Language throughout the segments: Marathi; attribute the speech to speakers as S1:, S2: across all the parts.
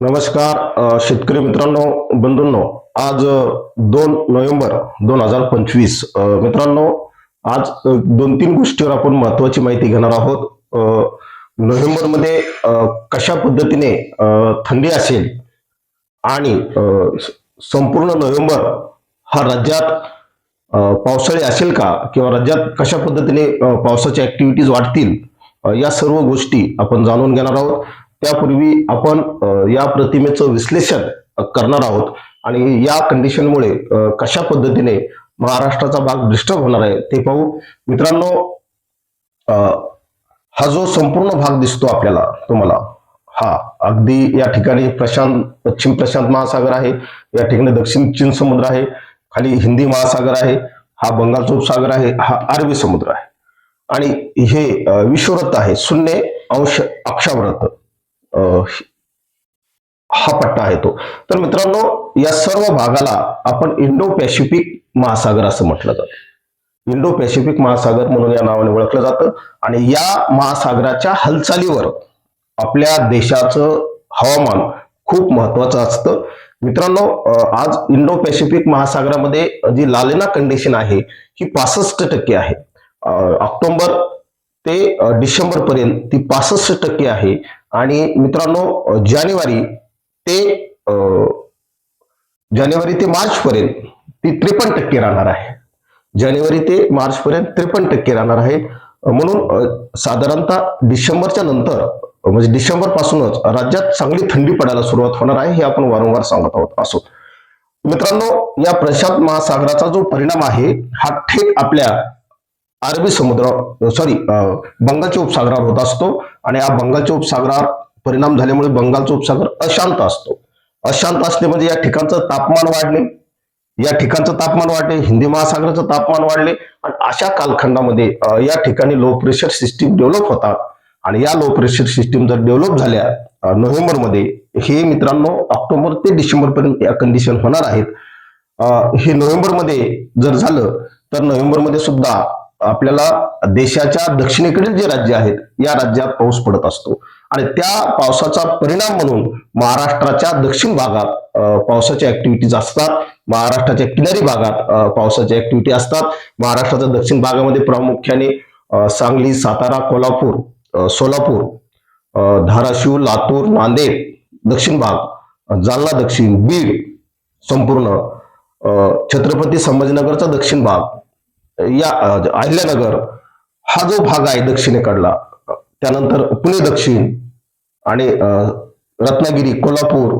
S1: नमस्कार शेतकरी मित्रांनो बंधूंनो आज दोन नोव्हेंबर दोन हजार पंचवीस मित्रांनो आज दोन तीन गोष्टीवर आपण महत्वाची माहिती घेणार आहोत. नोव्हेंबरमध्ये कशा पद्धतीने थंडी असेल आणि संपूर्ण नोव्हेंबर हा राज्यात पावसाळी असेल का किंवा राज्यात कशा पद्धतीने पावसाच्या ऍक्टिव्हिटीज वाढतील या सर्व गोष्टी आपण जाणून घेणार आहोत. त्यापूर्वी आपण या प्रतिमेचं विश्लेषण करणार आहोत. आणि या कंडिशनमुळे कशा पद्धतीने महाराष्ट्राचा भाग डिस्टर्ब होणार आहे ते पाहू. मित्रांनो हा जो संपूर्ण भाग दिसतो आपल्याला तुम्हाला हा अगदी या ठिकाणी प्रशांत पश्चिम प्रशांत महासागर आहे. या ठिकाणी दक्षिण चीन समुद्र आहे. खाली हिंदी महासागर आहे. हा बंगालचा उपसागर आहे. हा अरबी समुद्र आहे. आणि हे विश्वव्रत आहे. शून्य अंश अक्षाव्रत हा पट्टा आहे तो. तर मित्रांनो या सर्व भागाला आपण इंडो पॅसिफिक महासागर असं म्हटलं जातं. इंडो पॅसिफिक महासागर म्हणून या नावाने ओळखलं जातं. आणि या महासागराच्या हालचालीवर आपल्या देशाचं हवामान खूप महत्वाचं असतं. मित्रांनो आज इंडो पॅसिफिक महासागरामध्ये जी लालेना कंडिशन आहे ही पासष्ट टक्के आहे. ऑक्टोबर ते डिसेंबर पर्यंत ती पासष्ट टक्के आहे. आणि मित्रांनो जानेवारी ते जानेवारी ते मार्च पर्यंत ती त्रेपन्न टक्के राहणार आहे. जानेवारी ते मार्च पर्यंत त्रेपन्न टक्के राहणार आहे. म्हणून साधारणतः डिसेंबरच्या नंतर म्हणजे डिसेंबर पासूनच राज्यात चांगली थंडी पडायला सुरुवात होणार आहे हे आपण वारंवार सांगत आहोत असो. मित्रांनो या प्रशांत महासागराचा जो परिणाम आहे हा थेट आपल्या अरबी समुद्र सॉरी बंगालच्या उपसागरावर होत असतो. आणि या बंगालच्या उपसागरावर परिणाम झाल्यामुळे बंगालचा उपसागर अशांत असतो. अशांत असणे म्हणजे या ठिकाणचं तापमान वाढले या ठिकाणचं तापमान वाढले हिंदी महासागराचं तापमान वाढले आणि अशा कालखंडामध्ये या ठिकाणी लो प्रेशर सिस्टीम डेव्हलप होतात. आणि या लो प्रेशर सिस्टीम जर डेव्हलप झाल्या नोव्हेंबरमध्ये हे मित्रांनो ऑक्टोबर ते डिसेंबर पर्यंत या कंडिशन होणार आहेत. हे नोव्हेंबरमध्ये जर झालं तर नोव्हेंबरमध्ये सुद्धा आपल्याला देशाच्या दक्षिणेकडील जे राज्य आहेत या राज्यात पाऊस पडत असतो. आणि त्या पावसाचा परिणाम म्हणून महाराष्ट्राच्या दक्षिण भागात पावसाच्या ऍक्टिव्हिटीज असतात. महाराष्ट्राच्या किनारी भागात पावसाच्या ऍक्टिव्हिटी असतात. महाराष्ट्राच्या दक्षिण भागामध्ये प्रामुख्याने सांगली सातारा कोल्हापूर सोलापूर धाराशिव लातूर नांदेड दक्षिण भाग जालना दक्षिण बीड संपूर्ण छत्रपती संभाजीनगरचा दक्षिण भाग या अहिल्यानगर हा जो भाग आहे दक्षिणेकडला त्यानंतर पुणे दक्षिण आणि रत्नागिरी कोल्हापूर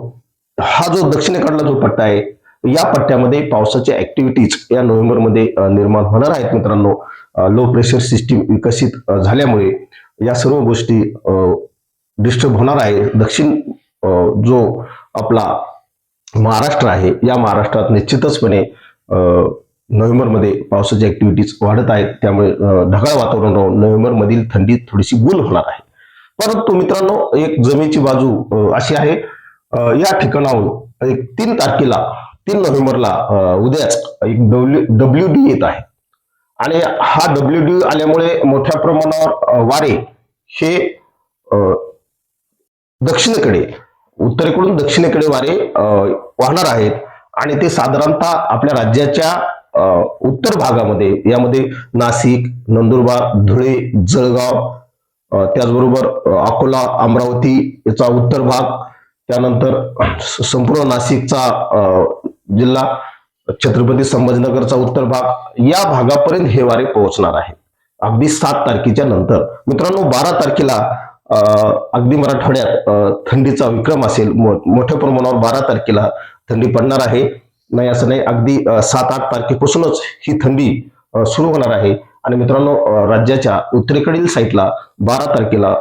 S1: हा जो दक्षिणेकडला जो पट्टा आहे या पट्ट्यामध्ये पावसाच्या ऍक्टिव्हिटीज या नोव्हेंबरमध्ये निर्माण होणार आहेत मित्रांनो. लो प्रेशर सिस्टीम विकसित झाल्यामुळे या सर्व गोष्टी डिस्टर्ब होणार आहे दक्षिण जो आपला महाराष्ट्र आहे या महाराष्ट्रात निश्चितचपणे नोव्हेंबरमध्ये पावसाची ऍक्टिव्हिटीज वाढत आहेत. त्यामुळे ढगाळ वातावरण राहून नोव्हेंबरमधील थंडी थोडीशी गुल होणार आहे. परंतु मित्रांनो एक जमेची बाजू अशी आहे. या ठिकाणाहून एक तीन तारखेला तीन नोव्हेंबरला उद्याच एक डब्ल्यू डब्ल्यू डी येत आहे. आणि हा डब्ल्यू डी आल्यामुळे मोठ्या प्रमाणावर वारे हे दक्षिणेकडे उत्तरेकडून दक्षिणेकडे वारे वाहणार आहेत. आणि ते साधारणतः आपल्या राज्याच्या उत्तर भागामध्ये यामध्ये नाशिक नंदुरबार धुळे जळगाव त्याचबरोबर अकोला अमरावती याचा उत्तर भाग त्यानंतर संपूर्ण नाशिकचा जिल्हा छत्रपती संभाजीनगरचा उत्तर भाग या भागापर्यंत हे वारे पोहोचणार आहे अगदी सात तारखेच्या नंतर. मित्रांनो बारा तारखेला अगदी मराठवाड्यात थंडीचा विक्रम असेल मो- मोठ्या प्रमाणावर बारा तारखेला थंडी पडणार आहे. नाही असं नाही. अगदी सात आठ तारखेपासूनच ही थंडी सुरू होणार आहे. आणि मित्रांनो राज्याच्या उत्तरेकडील साईडला बारा तारखेला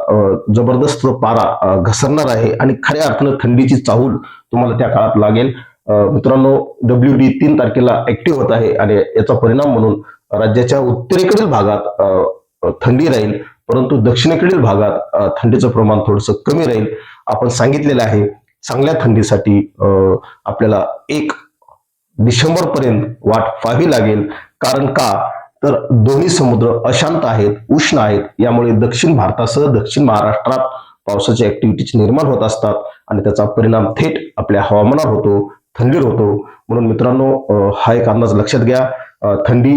S1: जबरदस्त पारा घसरणार आहे. आणि खऱ्या अर्थानं थंडीची चाहूल तुम्हाला त्या काळात लागेल. मित्रांनो डब्ल्यू डी तीन तारखेला ऍक्टिव्ह होत आहे. आणि याचा परिणाम म्हणून राज्याच्या उत्तरेकडील भागात अ, थंडी राहील. परंतु दक्षिणेकडील भागात थंडीचं प्रमाण थोडंसं कमी राहील. आपण सांगितलेलं आहे चांगल्या थंडीसाठी अ, आपल्याला एक डिसेंबर पर्यंत वाट पाहावी लागेल. कारण का? तर दोन्ही समुद्र अशांत आहेत उष्ण आहेत. यामुळे दक्षिण भारतासह दक्षिण महाराष्ट्रात पावसाच्या ऍक्टिव्हिटीज निर्माण होत असतात आणि त्याचा परिणाम थेट आपल्या हवामानावर होतो थंडीवर होतो. म्हणून मित्रांनो हा एक अंदाज लक्षात घ्या. थंडी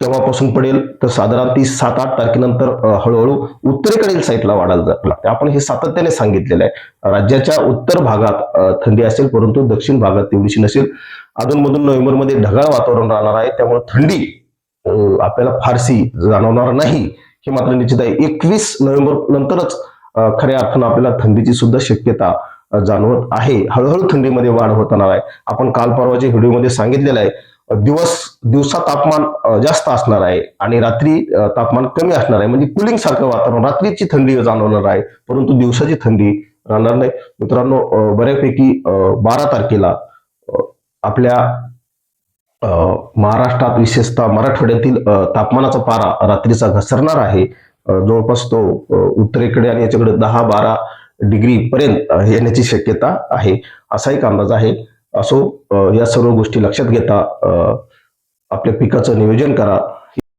S1: तेव्हापासून पडेल तर साधारण ती सात आठ तारखेनंतर हळूहळू उत्तरेकडील साईडला वाढायला लागते. आपण हे सातत्याने सांगितलेलं आहे. राज्याच्या उत्तर भागात थंडी असेल परंतु दक्षिण भागात तेवढीशी नसेल. अधूनमधून नोव्हेंबरमध्ये ढगाळ वातावरण राहणार आहे. त्यामुळे थंडी आपल्याला फारशी जाणवणार नाही. हे मात्र निश्चित आहे. एकवीस नोव्हेंबर नंतरच खऱ्या अर्थानं आपल्याला थंडीची सुद्धा शक्यता जाणवत आहे. हळूहळू थंडीमध्ये वाढ होताना आहे. आपण काल परवाच्या व्हिडिओमध्ये सांगितलेलं आहे दिवस दिवसा तापमान जास्त असणार आहे आणि रात्री तापमान कमी असणार आहे. म्हणजे कुलिंग सारखं वातावरण रात्रीची थंडी जाणवणार आहे परंतु दिवसाची थंडी राहणार नाही. मित्रांनो बऱ्यापैकी बारा तारखेला आपल्या महाराष्ट्रात विशेषतः मराठवाड्यातील तापमानाचा पारा रात्रीचा घसरणार आहे. जवळपास तो उत्तरेकडे आणि याच्याकडे दहा बारा डिग्री पर्यंत येण्याची शक्यता आहे. असा एक अंदाज आहे. असो या सर्व गोष्टी लक्षात घेता आपल्या पिकाचं नियोजन करा.